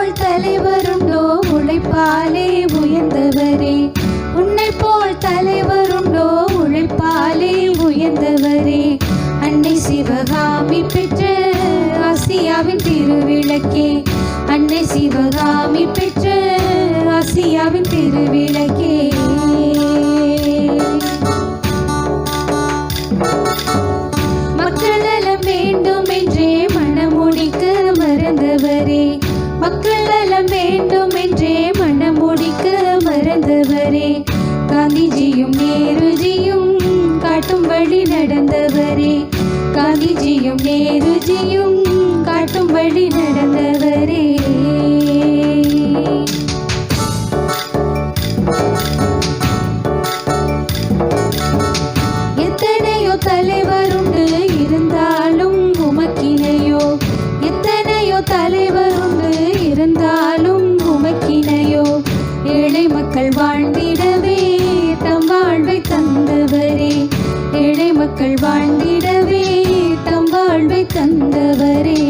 போல் தலைவருண்டோ உழைப்பாலே உயர்ந்தவரே. உன்னை போல் தலைவருண்டோ உழைப்பாலே உயர்ந்தவரே. அன்னை சிவகாமி பெற்ற ஆசியாவின் திருவிளக்கே. அன்னை சிவகாமி பெற்ற நடந்தவரே காந்திஜியும் நேருஜியும் காட்டும் வழி நடந்தவரே. காந்திஜியும் நேருஜியும் மக்கள் வாழ்ந்திடவே தம் வாழ்வை தந்தவரே.